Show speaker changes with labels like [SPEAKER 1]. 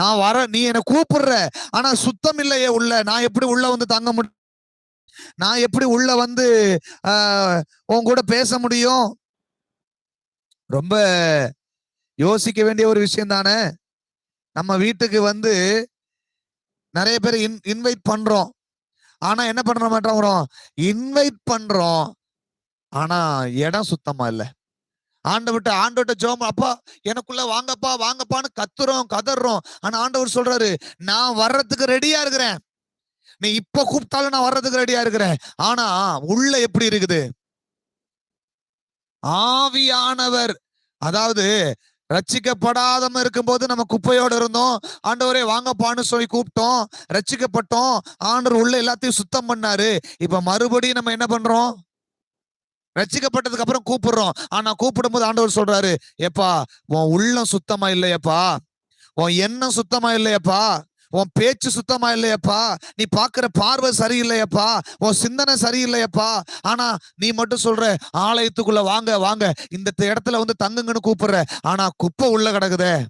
[SPEAKER 1] நான் வர நீ என்னை கூப்பிடுற. ஆனா சுத்தம் இல்லையே உள்ள. நான் எப்படி உள்ள வந்து தங்க முடியும் நான் எப்படி உள்ள வந்து உன் கூட பேச முடியும்? ரொம்ப யோசிக்க வேண்டிய ஒரு விஷயம் தானே? நம்ம வீட்டுக்கு வந்து நிறைய பேர் இன் இன்வைட் பண்றோம். ஆனா என்ன பண்ண மாட்டோம் இன்வைட் பண்றோம். ஆனா இடம் சுத்தமா இல்லை. ஆண்டவர்கிட்ட ஆண்டவர்கிட்ட ஜோம் அப்பா எனக்குள்ள வாங்கப்பா வாங்கப்பான்னு கத்துறோம் கதறோம். ஆனா ஆண்டவர் சொல்றாரு நான் வர்றதுக்கு ரெடியா இருக்கிறேன். நீ இப்ப கூப்பிட்டாலும் நான் வர்றதுக்கு ரெடியா இருக்கிறேன். ஆனா உள்ள எப்படி இருக்குது? ஆவியானவர் அதாவது ரச்சிக்கப்படாதம இருக்கும்போது நம்ம குப்பையோட இருந்தோம். ஆண்டவரே வாங்கப்பான்னு சொல்லி கூப்பிட்டோம் ரட்சிக்கப்பட்டோம். ஆண்டவர் உள்ள எல்லாத்தையும் சுத்தம் பண்ணாரு. இப்ப மறுபடியும் நம்ம என்ன பண்றோம்? ரச்சிக்கப்பட்டதுக்கு அப்புறம் கூப்பிடுறோம். ஆனா கூப்பிடும்போது ஆண்டவர் சொல்றாரு ஏப்பா உன் உள்ளம் சுத்தமா இல்லையப்பா. உன் எண்ணம் சுத்தமா இல்லையப்பா. உன் பேச்சு சுத்தமா இல்லையப்பா. நீ பாக்குற பார்வை சரியில்லையப்பா. உன் சிந்தனை சரியில்லையப்பா. ஆனா நீ மட்டும் சொல்ற ஆலயத்துக்குள்ள வாங்க வாங்க. இந்த இடத்துல வந்து தங்குங்கன்னு கூப்பிடுற. ஆனா குப்பை உள்ள கிடக்குதே.